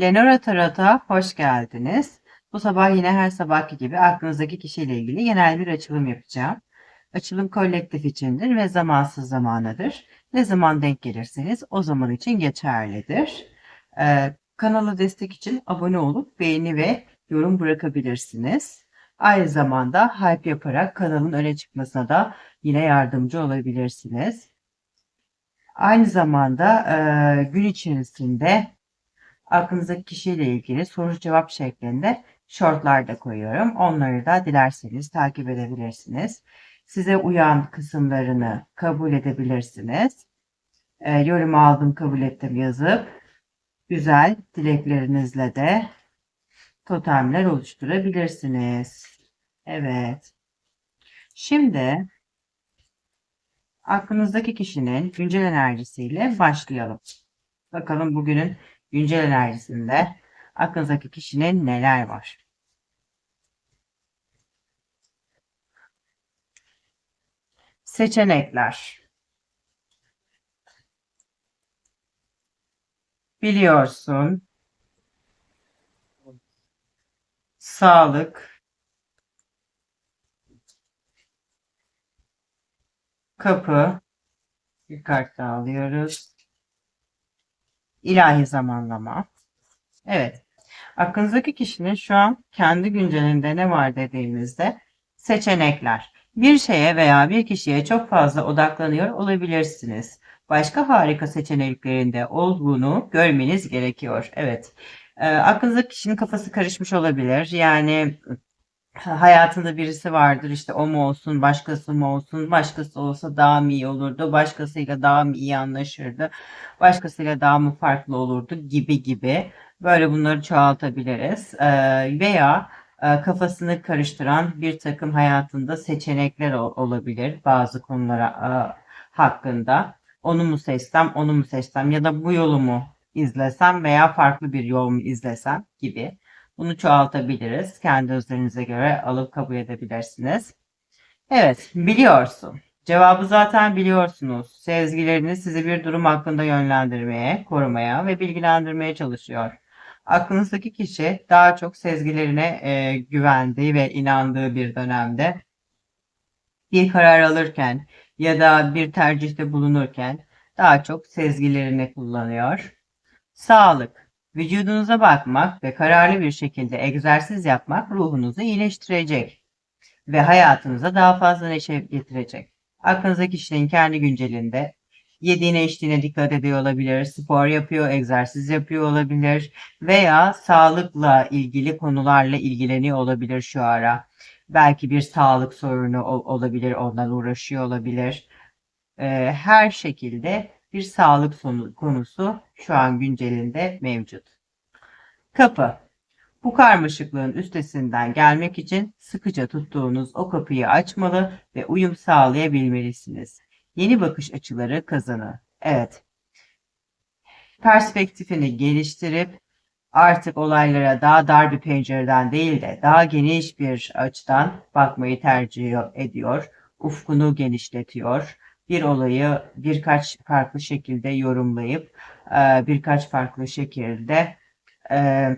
Lenora Tarot'a hoş geldiniz. Bu sabah yine her sabahki gibi aklınızdaki kişiyle ilgili genel bir açılım yapacağım. Açılım kolektif içindir ve zamansız zamanıdır. Ne zaman denk gelirseniz o zaman için geçerlidir. Ee, kanala destek için abone olup beğeni ve yorum bırakabilirsiniz. Aynı zamanda hype yaparak kanalın öne çıkmasına da yine yardımcı olabilirsiniz. Aynı zamanda e, gün içerisinde aklınızdaki kişiyle ilgili soru cevap şeklinde shortlar da koyuyorum. Onları da dilerseniz takip edebilirsiniz. Size uyan kısımlarını kabul edebilirsiniz. E, yorum aldım kabul ettim yazıp güzel dileklerinizle de totemler oluşturabilirsiniz. Evet. Şimdi aklınızdaki kişinin güncel enerjisiyle başlayalım. Bakalım bugünün güncel enerjisinde aklınızdaki kişinin neler var? Seçenekler. Biliyorsun. Sağlık. Kapı. Bir kart daha alıyoruz. İlahi zamanlama. Evet. Aklınızdaki kişinin şu an kendi güncelinde ne var dediğimizde seçenekler. Bir şeye veya bir kişiye çok fazla odaklanıyor olabilirsiniz. Başka harika seçeneklerinde olduğunu görmeniz gerekiyor. Evet. E, aklınızdaki kişinin kafası karışmış olabilir. Yani hayatında birisi vardır işte o mu olsun başkası mı olsun başkası olsa daha mı iyi olurdu başkasıyla daha mı iyi anlaşırdı başkasıyla daha mı farklı olurdu gibi gibi. Böyle bunları çoğaltabiliriz. Ee, veya e, kafasını karıştıran bir takım hayatında seçenekler olabilir bazı konulara e, hakkında. Onu mu seçsem onu mu seçsem ya da bu yolu mu izlesem veya farklı bir yol mu izlesem gibi bunu çoğaltabiliriz. Kendi özlerinize göre alıp kabul edebilirsiniz. Evet, biliyorsun. Cevabı zaten biliyorsunuz. Sezgileriniz sizi bir durum hakkında yönlendirmeye, korumaya ve bilgilendirmeye çalışıyor. Aklınızdaki kişi daha çok sezgilerine e, güvendiği ve inandığı bir dönemde bir karar alırken ya da bir tercihte bulunurken daha çok sezgilerini kullanıyor. Sağlık. Vücudunuza bakmak ve kararlı bir şekilde egzersiz yapmak ruhunuzu iyileştirecek ve hayatınıza daha fazla neşe getirecek. Aklınızdaki kişinin kendi güncelinde yediğine içtiğine dikkat ediyor olabilir, spor yapıyor, egzersiz yapıyor olabilir veya sağlıkla ilgili konularla ilgileniyor olabilir şu ara. Belki bir sağlık sorunu olabilir, ondan uğraşıyor olabilir. Her şekilde bir sağlık konusu şu an güncelinde mevcut. Kapı. Bu karmaşıklığın üstesinden gelmek için sıkıca tuttuğunuz o kapıyı açmalı ve uyum sağlayabilmelisiniz. Yeni bakış açıları kazanı. Evet. Perspektifini geliştirip artık olaylara daha dar bir pencereden değil de daha geniş bir açıdan bakmayı tercih ediyor. Ufkunu genişletiyor bir olayı birkaç farklı şekilde yorumlayıp e, birkaç farklı şekilde e,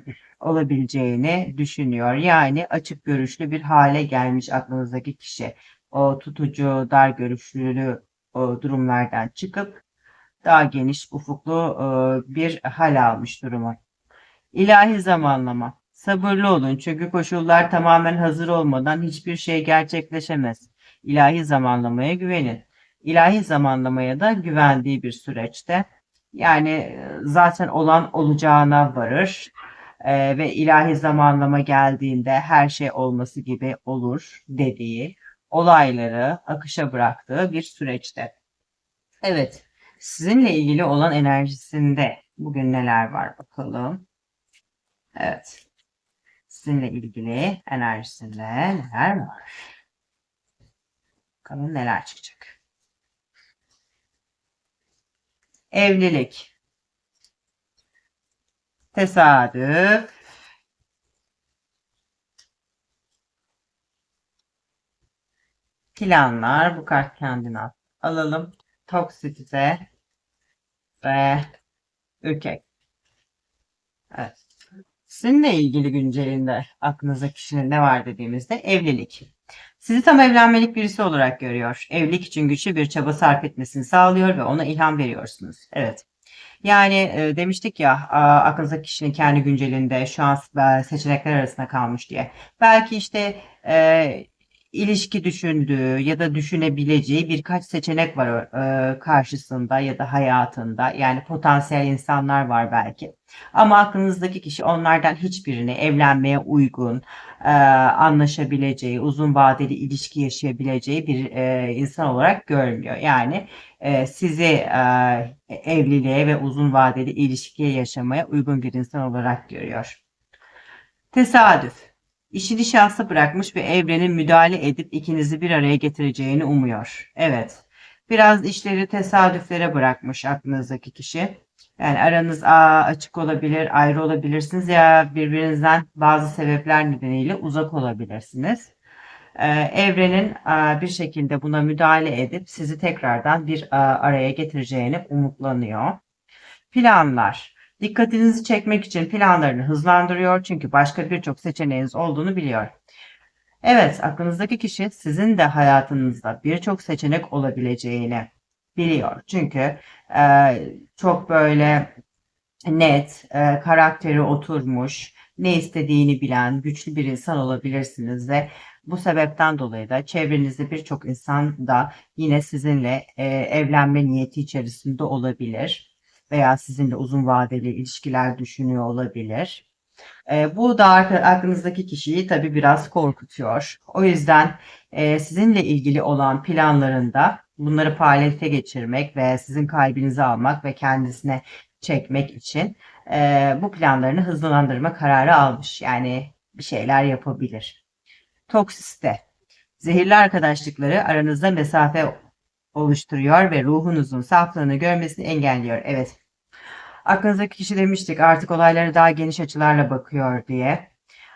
olabileceğini düşünüyor. Yani açık görüşlü bir hale gelmiş aklınızdaki kişi. O tutucu, dar görüşlülü o durumlardan çıkıp daha geniş, ufuklu e, bir hal almış durumu. İlahi zamanlama. Sabırlı olun çünkü koşullar tamamen hazır olmadan hiçbir şey gerçekleşemez. İlahi zamanlamaya güvenin ilahi zamanlamaya da güvendiği bir süreçte. Yani e, zaten olan olacağına varır e, ve ilahi zamanlama geldiğinde her şey olması gibi olur dediği olayları akışa bıraktığı bir süreçte. Evet, sizinle ilgili olan enerjisinde bugün neler var bakalım. Evet, sizinle ilgili enerjisinde neler var? Bakalım neler çıkacak. Evlilik. Tesadüf. Planlar. Bu kart kendine alalım. Toksitize ve ürkek. Evet. Sizinle ilgili güncelinde aklınızda kişinin ne var dediğimizde evlilik. Sizi tam evlenmelik birisi olarak görüyor. Evlilik için güçlü bir çaba sarf etmesini sağlıyor ve ona ilham veriyorsunuz. Evet. Yani e, demiştik ya a, aklınızdaki kişinin kendi güncelinde şu an e, seçenekler arasında kalmış diye. Belki işte e, ilişki düşündüğü ya da düşünebileceği birkaç seçenek var e, karşısında ya da hayatında. Yani potansiyel insanlar var belki. Ama aklınızdaki kişi onlardan hiçbirini evlenmeye uygun, e, anlaşabileceği, uzun vadeli ilişki yaşayabileceği bir e, insan olarak görmüyor. Yani e, sizi e, evliliğe ve uzun vadeli ilişkiye yaşamaya uygun bir insan olarak görüyor. Tesadüf. İşini şansa bırakmış ve evrenin müdahale edip ikinizi bir araya getireceğini umuyor. Evet. Biraz işleri tesadüflere bırakmış aklınızdaki kişi. Yani aranız aa, açık olabilir, ayrı olabilirsiniz ya birbirinizden bazı sebepler nedeniyle uzak olabilirsiniz. Ee, evrenin e, bir şekilde buna müdahale edip sizi tekrardan bir e, araya getireceğini umutlanıyor. Planlar. Dikkatinizi çekmek için planlarını hızlandırıyor çünkü başka birçok seçeneğiniz olduğunu biliyor. Evet, aklınızdaki kişi sizin de hayatınızda birçok seçenek olabileceğini biliyor. Çünkü e, çok böyle net, e, karakteri oturmuş, ne istediğini bilen, güçlü bir insan olabilirsiniz ve bu sebepten dolayı da çevrenizde birçok insan da yine sizinle e, evlenme niyeti içerisinde olabilir veya sizinle uzun vadeli ilişkiler düşünüyor olabilir. E, bu da aklınızdaki kişiyi tabii biraz korkutuyor. O yüzden e, sizinle ilgili olan planlarında bunları faaliyete geçirmek ve sizin kalbinizi almak ve kendisine çekmek için e, bu planlarını hızlandırma kararı almış. Yani bir şeyler yapabilir. Toksiste. Zehirli arkadaşlıkları aranızda mesafe oluşturuyor ve ruhunuzun saflığını görmesini engelliyor. Evet. Aklınızdaki kişi demiştik artık olaylara daha geniş açılarla bakıyor diye.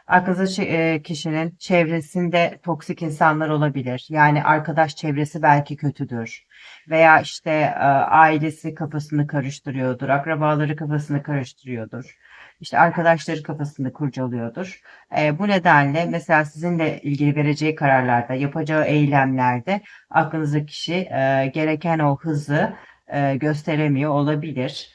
Aklınızda e, kişinin çevresinde toksik insanlar olabilir. Yani arkadaş çevresi belki kötüdür. Veya işte e, ailesi kafasını karıştırıyordur. Akrabaları kafasını karıştırıyordur. İşte arkadaşları kafasını kurcalıyordur. E, bu nedenle mesela sizinle ilgili vereceği kararlarda, yapacağı eylemlerde aklınızdaki kişi gereken o hızı gösteremiyor olabilir.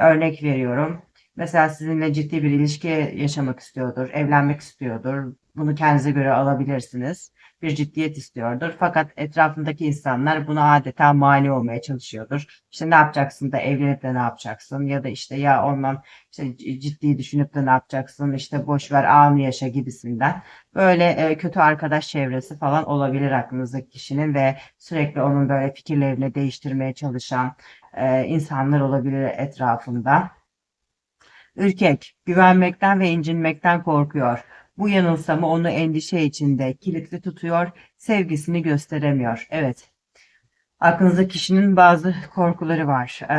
Örnek veriyorum Mesela sizinle ciddi bir ilişki yaşamak istiyordur, evlenmek istiyordur. Bunu kendinize göre alabilirsiniz. Bir ciddiyet istiyordur. Fakat etrafındaki insanlar buna adeta mani olmaya çalışıyordur. İşte ne yapacaksın da evlenip de ne yapacaksın? Ya da işte ya ondan işte ciddi düşünüp de ne yapacaksın? İşte boş ver anı yaşa gibisinden. Böyle e, kötü arkadaş çevresi falan olabilir aklınızdaki kişinin ve sürekli onun böyle fikirlerini değiştirmeye çalışan e, insanlar olabilir etrafında. Ürkek, güvenmekten ve incinmekten korkuyor. Bu yanılsama onu endişe içinde kilitli tutuyor, sevgisini gösteremiyor. Evet, aklınızda kişinin bazı korkuları var. Ee,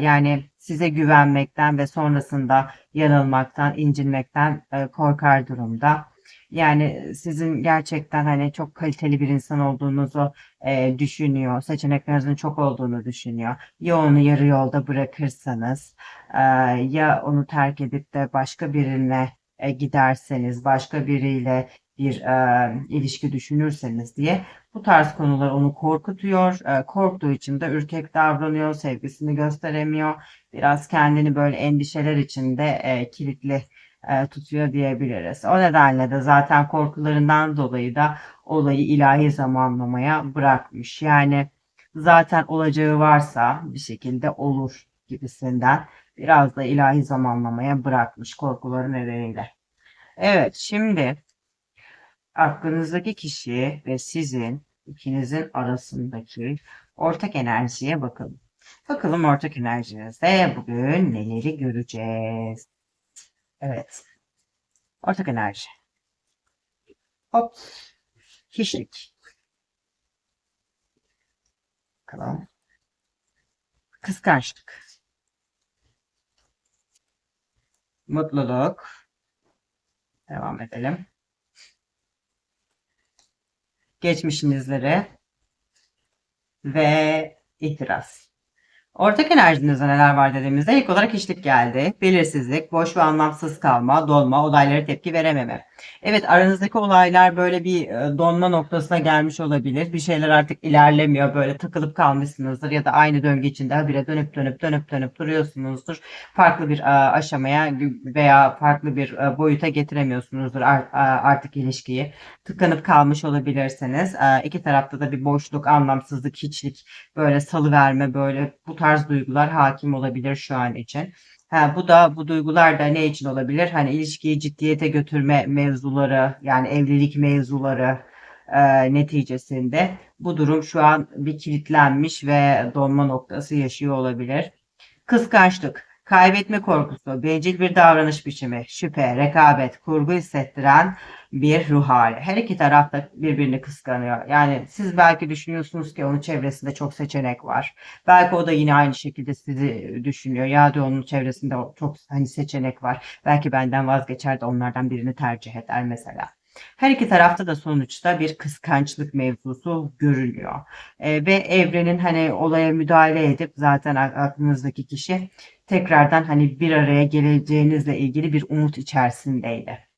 yani size güvenmekten ve sonrasında yanılmaktan, incinmekten e, korkar durumda. Yani sizin gerçekten hani çok kaliteli bir insan olduğunuzu e, düşünüyor. Seçeneklerinizin çok olduğunu düşünüyor. Ya onu yarı yolda bırakırsanız e, ya onu terk edip de başka birine e, giderseniz, başka biriyle bir e, ilişki düşünürseniz diye bu tarz konular onu korkutuyor. E, korktuğu için de ürkek davranıyor, sevgisini gösteremiyor. Biraz kendini böyle endişeler içinde e, kilitli e, tutuyor diyebiliriz. O nedenle de zaten korkularından dolayı da olayı ilahi zamanlamaya bırakmış. Yani zaten olacağı varsa bir şekilde olur gibisinden biraz da ilahi zamanlamaya bırakmış korkuları nedeniyle. Evet şimdi aklınızdaki kişi ve sizin ikinizin arasındaki ortak enerjiye bakalım. Bakalım ortak enerjinizde bugün neleri göreceğiz. Evet. Ortak enerji. Hop. Hiçlik. Bakalım. Kıskançlık. Mutluluk. Devam edelim. Geçmişinizlere ve itiraz. Ortak enerjinizde neler var dediğimizde ilk olarak hiçlik geldi. Belirsizlik, boş ve anlamsız kalma, dolma, olaylara tepki verememe. Evet aranızdaki olaylar böyle bir e, donma noktasına gelmiş olabilir. Bir şeyler artık ilerlemiyor. Böyle takılıp kalmışsınızdır ya da aynı döngü içinde habire dönüp dönüp dönüp dönüp duruyorsunuzdur. Farklı bir e, aşamaya veya farklı bir e, boyuta getiremiyorsunuzdur artık ilişkiyi. Tıkanıp kalmış olabilirsiniz. İki tarafta da bir boşluk, anlamsızlık, hiçlik, böyle salıverme, böyle bu tarz duygular hakim olabilir şu an için. Ha, bu da bu duygular da ne için olabilir? Hani ilişkiyi ciddiyete götürme mevzuları yani evlilik mevzuları e, neticesinde bu durum şu an bir kilitlenmiş ve donma noktası yaşıyor olabilir. Kıskançlık, kaybetme korkusu, bencil bir davranış biçimi, şüphe, rekabet, kurgu hissettiren bir ruh hali. Her iki taraf da birbirini kıskanıyor. Yani siz belki düşünüyorsunuz ki onun çevresinde çok seçenek var. Belki o da yine aynı şekilde sizi düşünüyor. Ya da onun çevresinde çok hani seçenek var. Belki benden vazgeçer de onlardan birini tercih eder mesela. Her iki tarafta da sonuçta bir kıskançlık mevzusu görülüyor. E, ve evrenin hani olaya müdahale edip zaten aklınızdaki kişi tekrardan hani bir araya geleceğinizle ilgili bir umut içerisindeydi.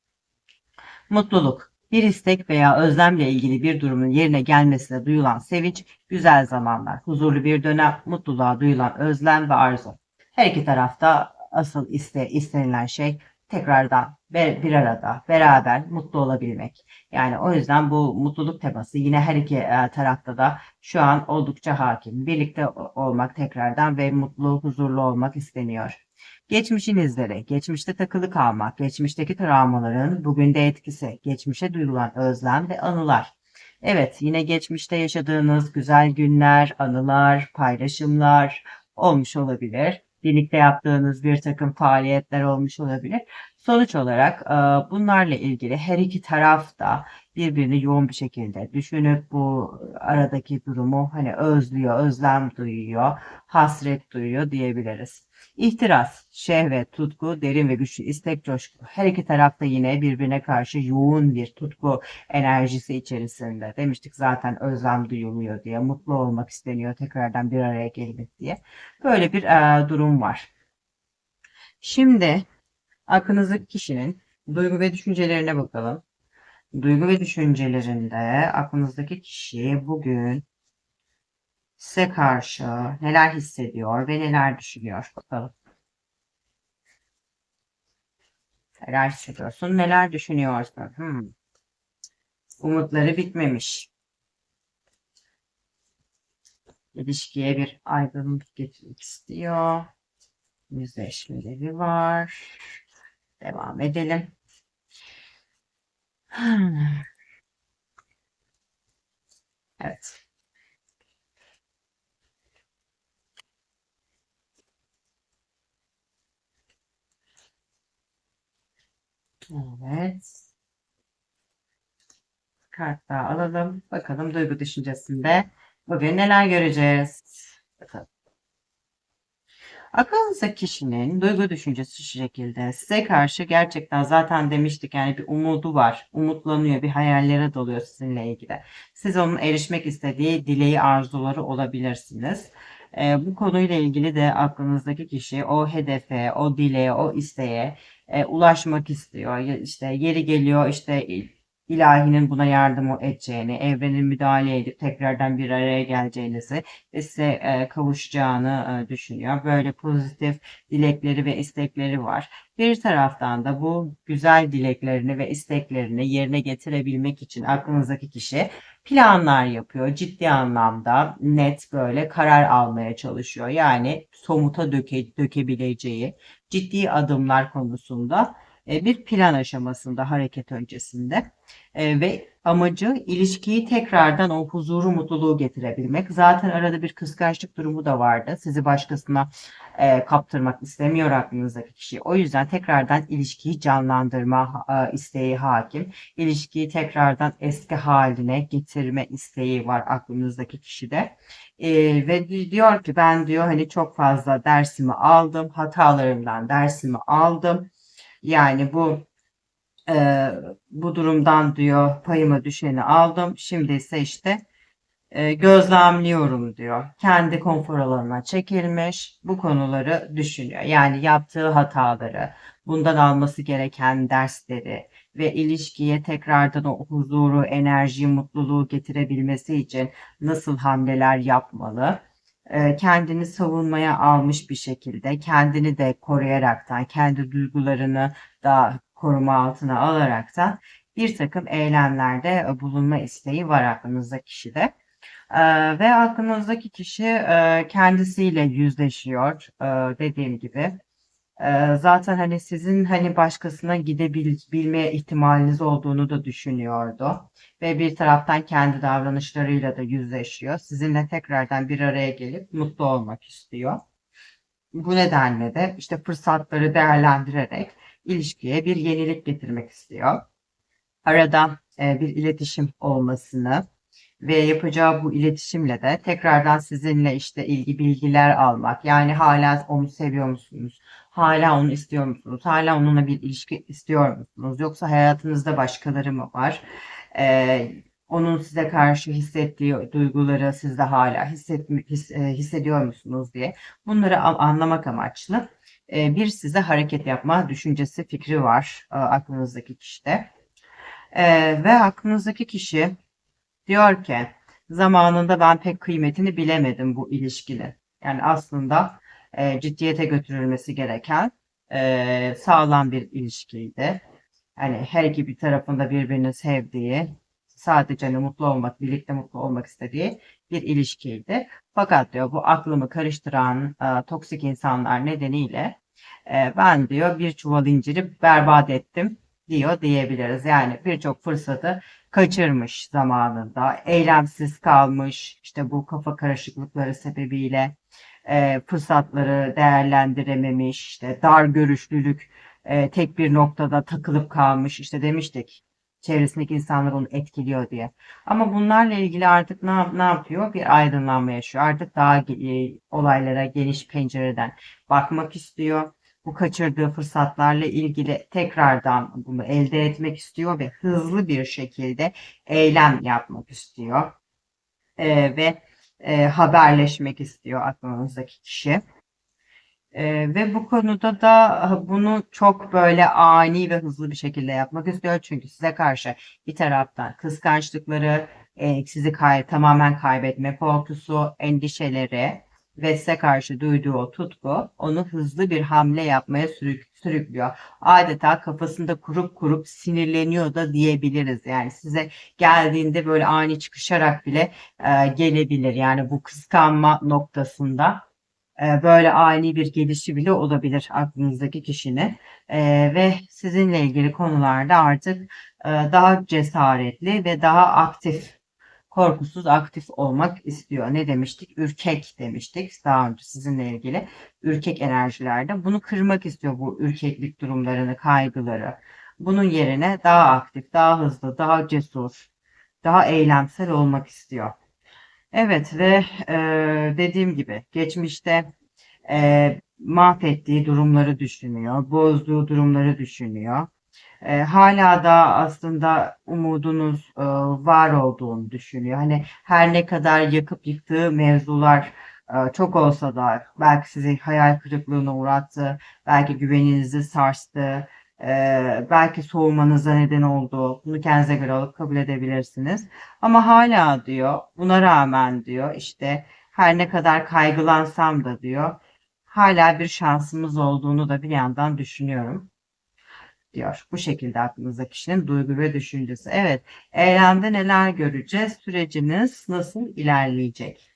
Mutluluk. Bir istek veya özlemle ilgili bir durumun yerine gelmesine duyulan sevinç, güzel zamanlar, huzurlu bir dönem, mutluluğa duyulan özlem ve arzu. Her iki tarafta asıl iste, istenilen şey tekrardan bir arada, beraber mutlu olabilmek. Yani o yüzden bu mutluluk teması yine her iki e, tarafta da şu an oldukça hakim. Birlikte olmak tekrardan ve mutlu, huzurlu olmak isteniyor. Geçmişin izleri, geçmişte takılı kalmak, geçmişteki travmaların bugün de etkisi, geçmişe duyulan özlem ve anılar. Evet, yine geçmişte yaşadığınız güzel günler, anılar, paylaşımlar olmuş olabilir. Birlikte yaptığınız bir takım faaliyetler olmuş olabilir. Sonuç olarak bunlarla ilgili her iki taraf da birbirini yoğun bir şekilde düşünüp bu aradaki durumu hani özlüyor, özlem duyuyor, hasret duyuyor diyebiliriz. İhtiras, şehvet, tutku, derin ve güçlü istek, coşku. Her iki tarafta yine birbirine karşı yoğun bir tutku enerjisi içerisinde. Demiştik zaten özlem duyuluyor diye, mutlu olmak isteniyor, tekrardan bir araya gelmek diye. Böyle bir e, durum var. Şimdi aklınızdaki kişinin duygu ve düşüncelerine bakalım. Duygu ve düşüncelerinde aklınızdaki kişi bugün size karşı neler hissediyor ve neler düşünüyor bakalım. Neler hissediyorsun, neler düşünüyorsun? Hmm. Umutları bitmemiş. İlişkiye bir aydınlık getirmek istiyor. Yüzleşmeleri var. Devam edelim. Hmm. Evet. Evet. Kart daha alalım. Bakalım duygu düşüncesinde bugün neler göreceğiz. Bakalım. Aklınızdaki kişinin duygu düşüncesi şu şekilde. Size karşı gerçekten zaten demiştik yani bir umudu var. Umutlanıyor, bir hayallere doluyor sizinle ilgili. Siz onun erişmek istediği dileği, arzuları olabilirsiniz. E, bu konuyla ilgili de aklınızdaki kişi o hedefe, o dileğe, o isteğe e, ulaşmak istiyor. İşte yeri geliyor işte ilahinin buna yardım edeceğini, evrenin müdahale edip tekrardan bir araya geleceğinizi ve size e, kavuşacağını e, düşünüyor. Böyle pozitif dilekleri ve istekleri var. Bir taraftan da bu güzel dileklerini ve isteklerini yerine getirebilmek için aklınızdaki kişi planlar yapıyor. Ciddi anlamda net böyle karar almaya çalışıyor. Yani somuta döke, dökebileceği ciddi adımlar konusunda bir plan aşamasında hareket öncesinde e, ve amacı ilişkiyi tekrardan o huzuru mutluluğu getirebilmek. Zaten arada bir kıskançlık durumu da vardı. Sizi başkasına e, kaptırmak istemiyor aklınızdaki kişi. O yüzden tekrardan ilişkiyi canlandırma isteği hakim. İlişkiyi tekrardan eski haline getirme isteği var aklınızdaki kişide. E, ve diyor ki ben diyor hani çok fazla dersimi aldım, hatalarımdan dersimi aldım yani bu e, bu durumdan diyor payıma düşeni aldım. Şimdi ise işte e, gözlemliyorum diyor. Kendi konfor alanına çekilmiş, bu konuları düşünüyor. Yani yaptığı hataları, bundan alması gereken dersleri ve ilişkiye tekrardan o huzuru, enerjiyi, mutluluğu getirebilmesi için nasıl hamleler yapmalı? E, kendini savunmaya almış bir şekilde, kendini de koruyaraktan, kendi duygularını da koruma altına alaraktan bir takım eylemlerde bulunma isteği var aklınızda kişide. Ee, ve aklınızdaki kişi e, kendisiyle yüzleşiyor e, dediğim gibi. Zaten hani sizin hani başkasına gidebilme ihtimaliniz olduğunu da düşünüyordu. Ve bir taraftan kendi davranışlarıyla da yüzleşiyor. Sizinle tekrardan bir araya gelip mutlu olmak istiyor. Bu nedenle de işte fırsatları değerlendirerek ilişkiye bir yenilik getirmek istiyor. Arada bir iletişim olmasını ve yapacağı bu iletişimle de tekrardan sizinle işte ilgi bilgiler almak. Yani hala onu seviyor musunuz? Hala onu istiyor musunuz? Hala onunla bir ilişki istiyor musunuz? Yoksa hayatınızda başkaları mı var? Ee, onun size karşı hissettiği duyguları siz de hala hisset, his, e, hissediyor musunuz diye bunları anlamak amaçlı e, bir size hareket yapma düşüncesi fikri var e, aklınızdaki kişide. Ve aklınızdaki kişi Diyor ki zamanında ben pek kıymetini bilemedim bu ilişkinin. Yani aslında e, ciddiyete götürülmesi gereken e, sağlam bir ilişkiydi. Yani her iki bir tarafında birbirini sevdiği, sadece hani mutlu olmak, birlikte mutlu olmak istediği bir ilişkiydi. Fakat diyor bu aklımı karıştıran e, toksik insanlar nedeniyle e, ben diyor bir çuval inciri berbat ettim diyor diyebiliriz. Yani birçok fırsatı kaçırmış zamanında, eylemsiz kalmış, işte bu kafa karışıklıkları sebebiyle e, fırsatları değerlendirememiş, işte dar görüşlülük e, tek bir noktada takılıp kalmış, işte demiştik çevresindeki insanlar onu etkiliyor diye. Ama bunlarla ilgili artık ne, ne yapıyor? Bir aydınlanma yaşıyor. Artık daha e, olaylara geniş pencereden bakmak istiyor bu kaçırdığı fırsatlarla ilgili tekrardan bunu elde etmek istiyor ve hızlı bir şekilde eylem yapmak istiyor. E, ve e, haberleşmek istiyor aklınızdaki kişi. E, ve bu konuda da bunu çok böyle ani ve hızlı bir şekilde yapmak istiyor. Çünkü size karşı bir taraftan kıskançlıkları, e, sizi kay tamamen kaybetme korkusu, endişeleri, ve size karşı duyduğu o tutku onu hızlı bir hamle yapmaya sürük, sürüklüyor. Adeta kafasında kurup kurup sinirleniyor da diyebiliriz. Yani size geldiğinde böyle ani çıkışarak bile e, gelebilir. Yani bu kıskanma noktasında e, böyle ani bir gelişi bile olabilir aklınızdaki kişinin. E, ve sizinle ilgili konularda artık e, daha cesaretli ve daha aktif korkusuz aktif olmak istiyor. Ne demiştik? Ürkek demiştik daha önce sizinle ilgili. Ürkek enerjilerde. Bunu kırmak istiyor bu ürkeklik durumlarını, kaygıları. Bunun yerine daha aktif, daha hızlı, daha cesur, daha eylemsel olmak istiyor. Evet ve e, dediğim gibi geçmişte e, mahvettiği durumları düşünüyor, bozduğu durumları düşünüyor e, hala da aslında umudunuz e, var olduğunu düşünüyor. Hani her ne kadar yakıp yıktığı mevzular e, çok olsa da belki sizi hayal kırıklığına uğrattı, belki güveninizi sarstı, e, belki soğumanıza neden oldu. Bunu kendinize göre alıp kabul edebilirsiniz. Ama hala diyor, buna rağmen diyor işte her ne kadar kaygılansam da diyor, hala bir şansımız olduğunu da bir yandan düşünüyorum diyor. Bu şekilde aklınızda kişinin duygu ve düşüncesi. Evet, eylemde neler göreceğiz? Süreciniz nasıl ilerleyecek?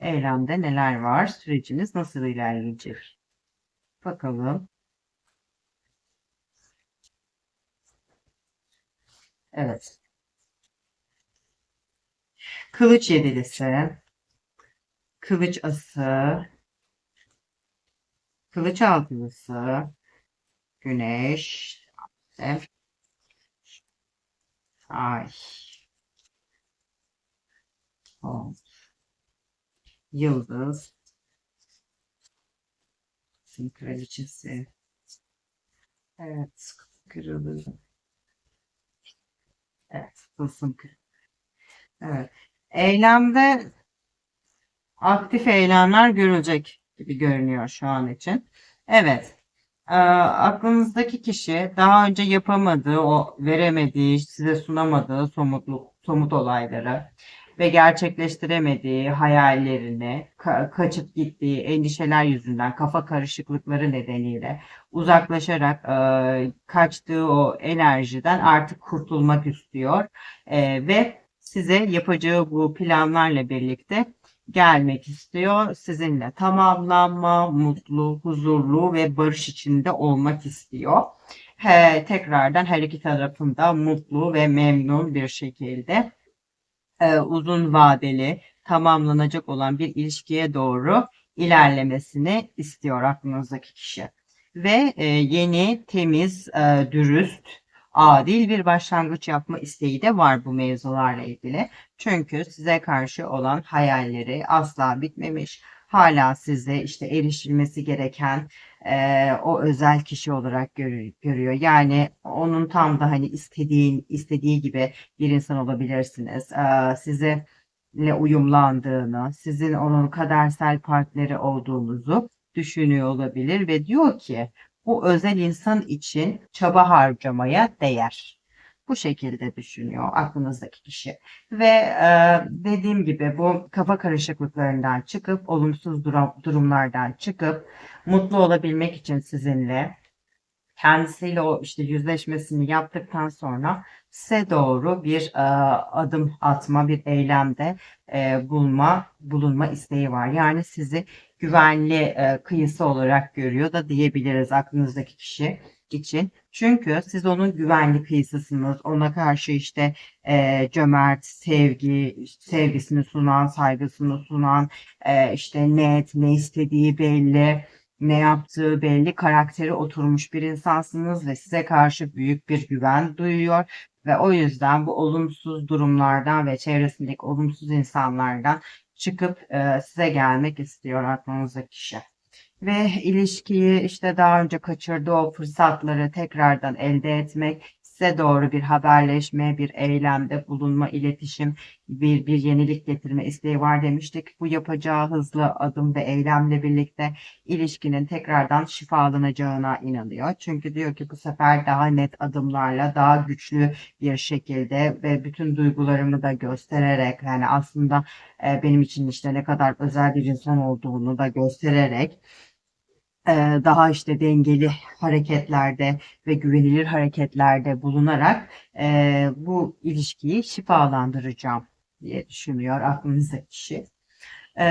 Eylemde neler var? Süreciniz nasıl ilerleyecek? Bakalım. Evet. Kılıç yedilisi, kılıç ası, kılıç altılısı, Güneş. Ay. O. Yıldız. Sim kraliçesi. Evet. Kırılır. Evet. Tılsım Evet. Eylemde aktif eylemler görülecek gibi görünüyor şu an için. Evet. Ee, aklınızdaki kişi daha önce yapamadığı, o veremediği, size sunamadığı somutluk, somut olayları ve gerçekleştiremediği hayallerini, ka- kaçıp gittiği endişeler yüzünden, kafa karışıklıkları nedeniyle uzaklaşarak e, kaçtığı o enerjiden artık kurtulmak istiyor. E, ve size yapacağı bu planlarla birlikte gelmek istiyor. Sizinle tamamlanma, mutlu, huzurlu ve barış içinde olmak istiyor. He, tekrardan her iki tarafında mutlu ve memnun bir şekilde e, uzun vadeli tamamlanacak olan bir ilişkiye doğru ilerlemesini istiyor aklınızdaki kişi. Ve e, yeni, temiz, e, dürüst, adil bir başlangıç yapma isteği de var bu mevzularla ilgili. Çünkü size karşı olan hayalleri asla bitmemiş. Hala size işte erişilmesi gereken e, o özel kişi olarak görü- görüyor. Yani onun tam da hani istediğin istediği gibi bir insan olabilirsiniz. E, sizinle uyumlandığını, sizin onun kadersel partneri olduğunuzu düşünüyor olabilir ve diyor ki bu özel insan için çaba harcamaya değer. Bu şekilde düşünüyor aklınızdaki kişi. Ve e, dediğim gibi bu kafa karışıklıklarından çıkıp, olumsuz durum, durumlardan çıkıp, mutlu olabilmek için sizinle kendisiyle o işte yüzleşmesini yaptıktan sonra size doğru bir e, adım atma, bir eylemde e, bulma, bulunma isteği var. Yani sizi güvenli e, kıyısı olarak görüyor da diyebiliriz aklınızdaki kişi için. Çünkü siz onun güvenli kıyısısınız. Ona karşı işte e, cömert, sevgi, sevgisini sunan, saygısını sunan, e, işte net, ne istediği belli, ne yaptığı belli, karakteri oturmuş bir insansınız ve size karşı büyük bir güven duyuyor ve o yüzden bu olumsuz durumlardan ve çevresindeki olumsuz insanlardan çıkıp e, size gelmek istiyor aklınızdaki kişi. Ve ilişkiyi işte daha önce kaçırdığı o fırsatları tekrardan elde etmek, size doğru bir haberleşme, bir eylemde bulunma, iletişim, bir, bir yenilik getirme isteği var demiştik. Bu yapacağı hızlı adım ve eylemle birlikte ilişkinin tekrardan şifalanacağına inanıyor. Çünkü diyor ki bu sefer daha net adımlarla, daha güçlü bir şekilde ve bütün duygularımı da göstererek yani aslında e, benim için işte ne kadar özel bir insan olduğunu da göstererek daha işte dengeli hareketlerde ve güvenilir hareketlerde bulunarak e, bu ilişkiyi şifalandıracağım diye düşünüyor aklınızdaki kişi. E,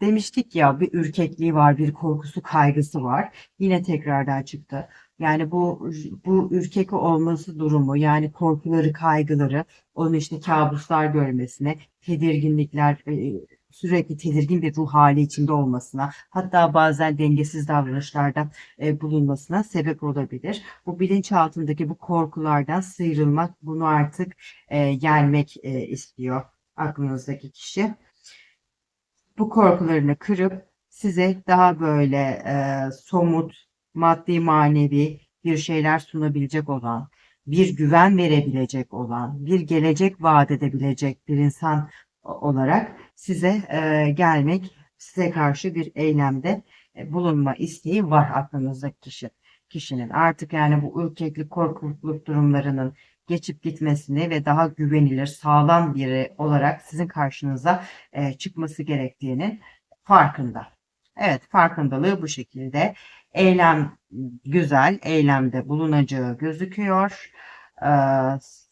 demiştik ya bir ürkekliği var, bir korkusu, kaygısı var. Yine tekrardan çıktı. Yani bu bu ürkek olması durumu yani korkuları, kaygıları onun işte kabuslar görmesine, tedirginlikler, e, sürekli tedirgin bir ruh hali içinde olmasına, hatta bazen dengesiz davranışlarda e, bulunmasına sebep olabilir. Bu bilinçaltındaki bu korkulardan sıyrılmak, bunu artık e, yenmek e, istiyor aklınızdaki kişi. Bu korkularını kırıp size daha böyle e, somut, maddi manevi bir şeyler sunabilecek olan, bir güven verebilecek olan, bir gelecek vaat edebilecek bir insan olarak size e, gelmek, size karşı bir eylemde e, bulunma isteği var aklınızdaki kişi, kişinin. Artık yani bu ürkeklik, korkukluk durumlarının geçip gitmesini ve daha güvenilir, sağlam biri olarak sizin karşınıza e, çıkması gerektiğinin farkında. Evet, farkındalığı bu şekilde. Eylem güzel, eylemde bulunacağı gözüküyor. Ee,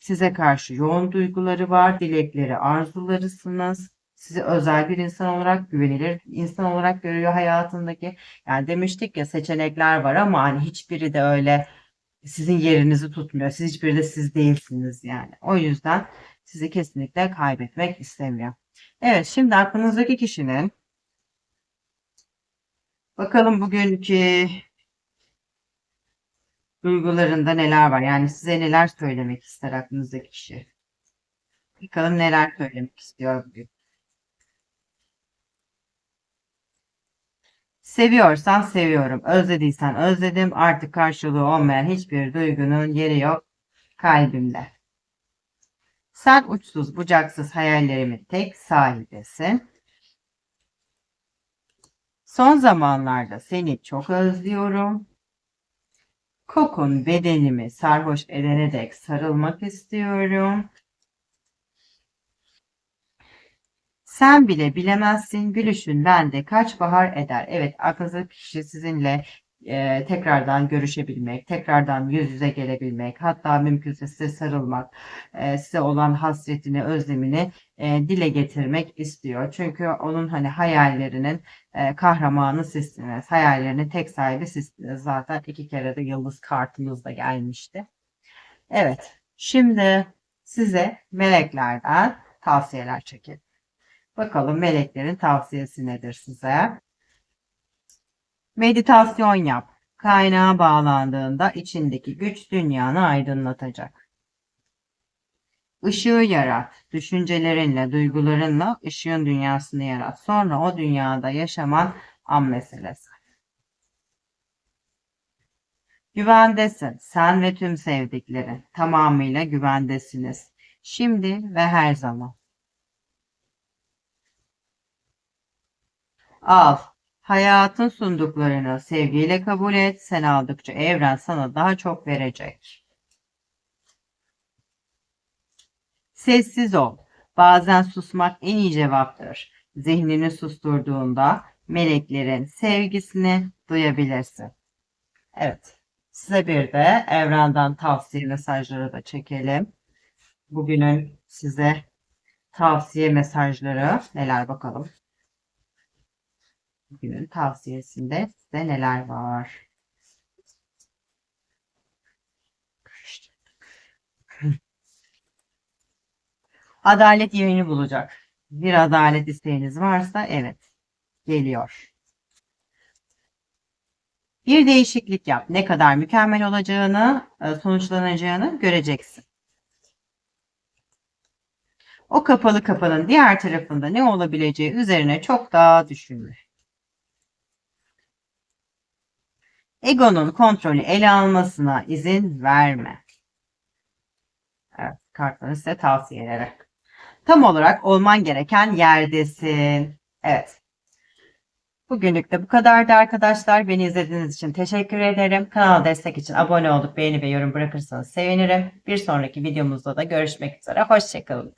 size karşı yoğun duyguları var, dilekleri, arzularısınız. Sizi özel bir insan olarak, güvenilir insan olarak görüyor hayatındaki. Yani demiştik ya seçenekler var ama hani hiçbiri de öyle sizin yerinizi tutmuyor. Siz hiçbiri de siz değilsiniz yani. O yüzden sizi kesinlikle kaybetmek istemiyor. Evet, şimdi aklınızdaki kişinin bakalım bugünkü duygularında neler var? Yani size neler söylemek ister aklınızdaki kişi? Bakalım neler söylemek istiyor bugün. Seviyorsan seviyorum. Özlediysen özledim. Artık karşılığı olmayan hiçbir duygunun yeri yok kalbimde. Sen uçsuz bucaksız hayallerimin tek sahibisin. Son zamanlarda seni çok özlüyorum. Kokun bedenimi sarhoş edene dek sarılmak istiyorum. Sen bile bilemezsin gülüşün bende kaç bahar eder. Evet aklınızdaki kişi sizinle e, tekrardan görüşebilmek, tekrardan yüz yüze gelebilmek, hatta mümkünse size sarılmak, e, size olan hasretini, özlemini e, dile getirmek istiyor. Çünkü onun hani hayallerinin e, kahramanı sizsiniz. Hayallerinin tek sahibi sizsiniz. Zaten iki kere de yıldız kartınız da gelmişti. Evet, şimdi size meleklerden tavsiyeler çekelim. Bakalım meleklerin tavsiyesi nedir size? Meditasyon yap. Kaynağa bağlandığında içindeki güç dünyanı aydınlatacak. Işığı yarat. Düşüncelerinle, duygularınla ışığın dünyasını yarat. Sonra o dünyada yaşaman an meselesi. Güvendesin. Sen ve tüm sevdiklerin tamamıyla güvendesiniz. Şimdi ve her zaman. Al. Hayatın sunduklarını sevgiyle kabul et. Sen aldıkça evren sana daha çok verecek. Sessiz ol. Bazen susmak en iyi cevaptır. Zihnini susturduğunda meleklerin sevgisini duyabilirsin. Evet. Size bir de evrenden tavsiye mesajları da çekelim. Bugünün size tavsiye mesajları neler bakalım. Bugünün tavsiyesinde size neler var? Adalet yerini bulacak. Bir adalet isteğiniz varsa evet geliyor. Bir değişiklik yap. Ne kadar mükemmel olacağını, e, sonuçlanacağını göreceksin. O kapalı kapının diğer tarafında ne olabileceği üzerine çok daha düşünme. Egonun kontrolü ele almasına izin verme. Evet, kartların size tavsiyeleri. Tam olarak olman gereken yerdesin. Evet. Bugünlük de bu kadardı arkadaşlar. Beni izlediğiniz için teşekkür ederim. Kanala destek için abone olup beğeni ve yorum bırakırsanız sevinirim. Bir sonraki videomuzda da görüşmek üzere. Hoşçakalın.